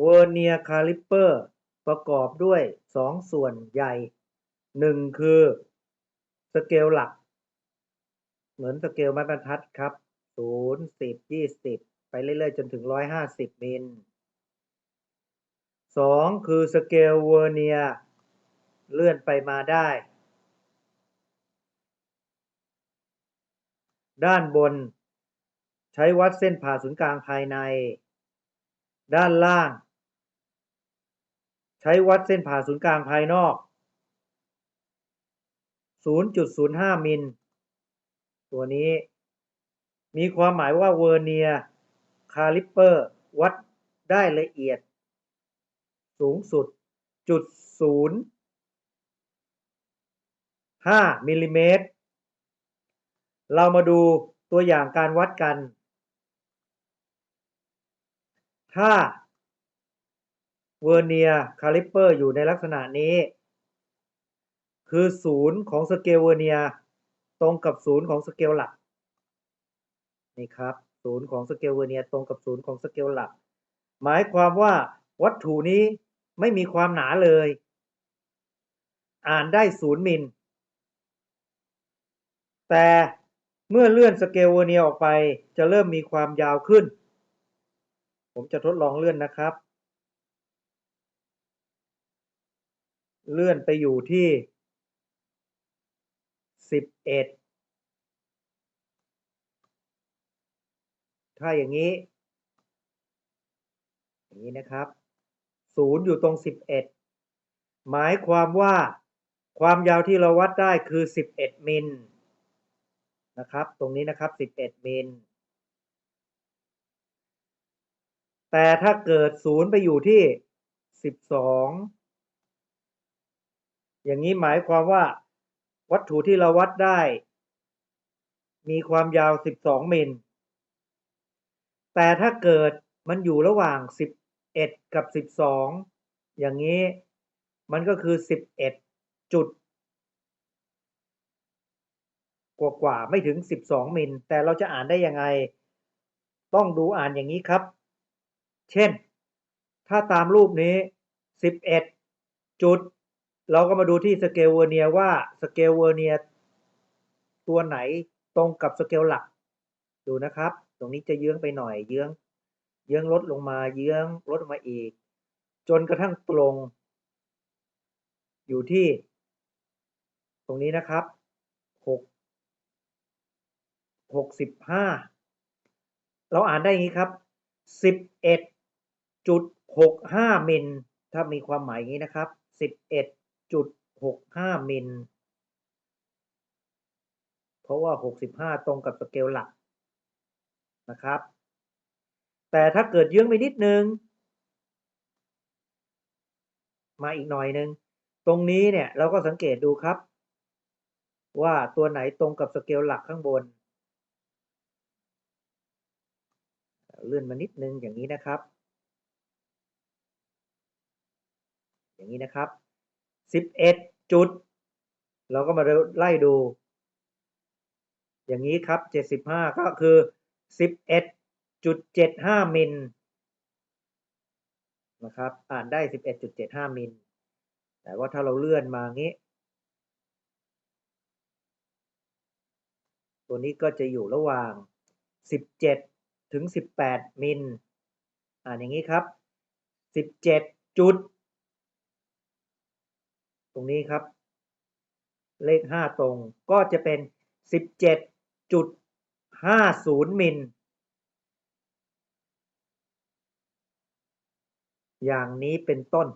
เวอร์เนียคาลิปเปอร์ ประกอบด้วยสองส่วนใหญ่หนึ่งคือสเกลหลัก เหมือนสเกลไม้บรรทัดครับศูนย์สิบยี่สิบไปเรื่อยๆ จนถึงร้อยห้าสิบมิลสองคือสเกลเวอร์เนียเลื่อนไปมาได้ ด้านบน ใช้วัดเส้นผ่าศูนย์กลางภายใน ด้านล่าง ใช้วัดเส้นผ่าศูนย์กลางภายนอก 0.05 มิล ตัวนี้ มีความหมายว่าเวอร์เนียคาลิปเปอร์วัดได้ละเอียด สูงสุดจุดศูนย์ห้ามิลลิเมตร เรามาดูตัวอย่างการวัดกัน ถ้า เวอร์เนียคาลิปเปอร์อยู่ในลักษณะนี้ คือศูนย์ของสเกลเวอร์เนียตรงกับศูนย์ของสเกลหลักนี่ครับศูนย์ของสเกลเวอร์เนียตรงกับศูนย์ของสเกลหลัก หมายความว่าวัตถุนี้ไม่มีความหนาเลย อ่านได้ศูนย์มิล แต่เมื่อเลื่อนสเกลเวอร์เนียออกไปจะเริ่มมีความยาวขึ้น ผมจะทดลองเลื่อนนะครับ เลื่อนไปอยู่ที่สิบเอ็ดถ้าอย่างนี้ อย่างนี้นะครับศูนย์อยู่ตรงสิบเอ็ดหมายความว่าความยาวที่เราวัดได้คือสิบเอ็ดมิลนะครับ ตรงนี้นะครับสิบเอ็ดมิลแต่ถ้าเกิดศูนย์ไปอยู่ที่สิบสอง อย่างนี้หมายความว่า วัตถุที่เราวัดได้ มีความยาว 12 มิล แต่ถ้าเกิดมันอยู่ระหว่าง 11 กับ 12 อย่างนี้มันก็คือ 11 จุดกว่ากว่าไม่ถึง 12 มิล แต่เราจะอ่านได้ยังไง ต้องดูอ่านอย่างนี้ครับ เช่น ถ้าตามรูปนี้ 11 จุด เราก็มาดูที่สเกลเวอร์เนียว่าสเกลเวอร์เนียตัวไหนตรงกับสเกลหลัก ดูนะครับ ตรงนี้จะเยื้องไปหน่อยเยื้อง เยื้องลดลงมาเยื้องลดลงมาอีก จนกระทั่งตรง อยู่ที่ ตรงนี้นะครับหกหกสิบห้าเราอ่านได้อย่างนี้ครับสิบเอ็ดจุดหกห้ามิลถ้ามีความหมายอย่างนี้นะครับสิบเอ็ด จุดหกห้ามิล เพราะว่าหกสิบห้าตรงกับสเกลหลักนะครับ แต่ถ้าเกิดเยื้องไปนิดนึง มาอีกหน่อยนึง ตรงนี้เนี่ยเราก็สังเกตดูครับ ว่าตัวไหนตรงกับสเกลหลักข้างบน เลื่อนมานิดนึงอย่างนี้นะครับ อย่างนี้นะครับ สิบเอ็ดจุด เราก็มาไล่ดู อย่างนี้ครับเจ็ดสิบห้าก็คือสิบเอ็ดจุดเจ็ดห้ามิลนะครับอ่านได้สิบเอ็ดจุดเจ็ดห้ามิล แต่ว่าถ้าเราเลื่อนมางี้ ตัวนี้ก็จะอยู่ระหว่างสิบเจ็ดถึงสิบแปดมิลอ่านอย่างนี้ครับสิบเจ็ดจุด ตรงนี้ครับ เลขห้าตรงก็จะเป็นสิบเจ็ดจุดห้าศูนย์มิล อย่างนี้เป็นต้น